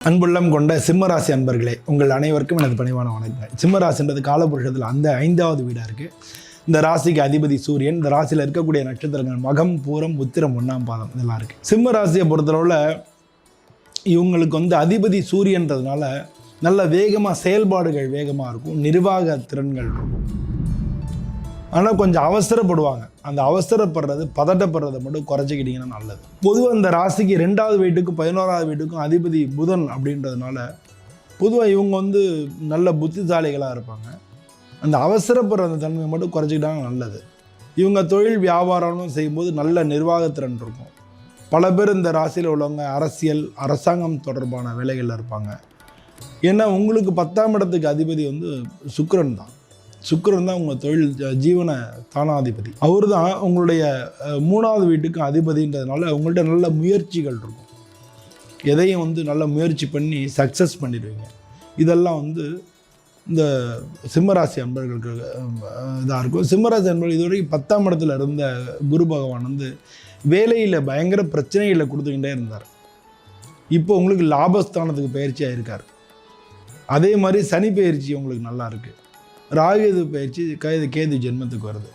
அன்புள்ளம் கொண்ட சிம்மராசி அன்பர்களே உங்கள் அனைவருக்கும் எனது பணிவான வணக்கம். சிம்மராசின்றது காலபுருஷத்தில் அந்த ஐந்தாவது வீடாக இருக்குது இந்த ராசிக்கு அதிபதி சூரியன் இந்த ராசியில் இருக்கக்கூடிய நட்சத்திரங்கள் மகம் பூரம் உத்திரம் ஒன்றாம் பாதம் இதெல்லாம் இருக்குது சிம்ம ராசியை பொறுத்தளவில் இவங்களுக்கு வந்து அதிபதி சூரியன்றதுனால நல்ல வேகமாக செயல்பாடுகள் வேகமாக இருக்கும் நிர்வாக திறன்கள் இருக்கும். ஆனால் கொஞ்சம் அவசரப்படுவாங்க. அந்த அவசரப்படுறது பதட்டப்படுறதை மட்டும் குறைச்சிக்கிட்டிங்கன்னா நல்லது. பொதுவாக இந்த ராசிக்கு ரெண்டாவது வீட்டுக்கும் பதினோராவது வீட்டுக்கும் அதிபதி புதன் அப்படின்றதுனால பொதுவாக இவங்க வந்து நல்ல புத்திசாலிகளாக இருப்பாங்க. அந்த அவசரப்படுற அந்த தன்மையை மட்டும் குறைச்சிக்கிட்டாங்க நல்லது. இவங்க தொழில் வியாபாரம்னு செய்யும்போது நல்ல நிர்வாகத்திறன் இருக்கும். பல பேர் இந்த ராசியில் உள்ளவங்க அரசியல் அரசாங்கம் தொடர்பான வேலைகளில் இருப்பாங்க. ஏன்னா உங்களுக்கு பத்தாம் இடத்துக்கு அதிபதி வந்து சுக்கரன் தான். சுக்கரன் தான் உங்கள் தொழில் ஜீவன தானாதிபதி. அவர் தான் உங்களுடைய மூணாவது வீட்டுக்கு அதிபதின்றதுனால உங்கள்கிட்ட நல்ல முயற்சிகள் இருக்கும். எதையும் வந்து நல்ல முயற்சி பண்ணி சக்ஸஸ் பண்ணிடுவீங்க. இதெல்லாம் வந்து இந்த சிம்மராசி அன்பர்களுக்கு இதாக இருக்கும். சிம்மராசி அன்பர்கள் இதுவரைக்கும் பத்தாம் இடத்துல இருந்த குரு பகவான் வந்து வேலையில் பயங்கர பிரச்சனைகளை கொடுத்துக்கிட்டே இருந்தார். இப்போ உங்களுக்கு லாபஸ்தானத்துக்கு பயிற்சியாக இருக்கார் அதே மாதிரி சனி பயிற்சி உங்களுக்கு நல்லா இருக்குது ராகுது பயிற்சி கேது கேது ஜென்மத்துக்கு வருது.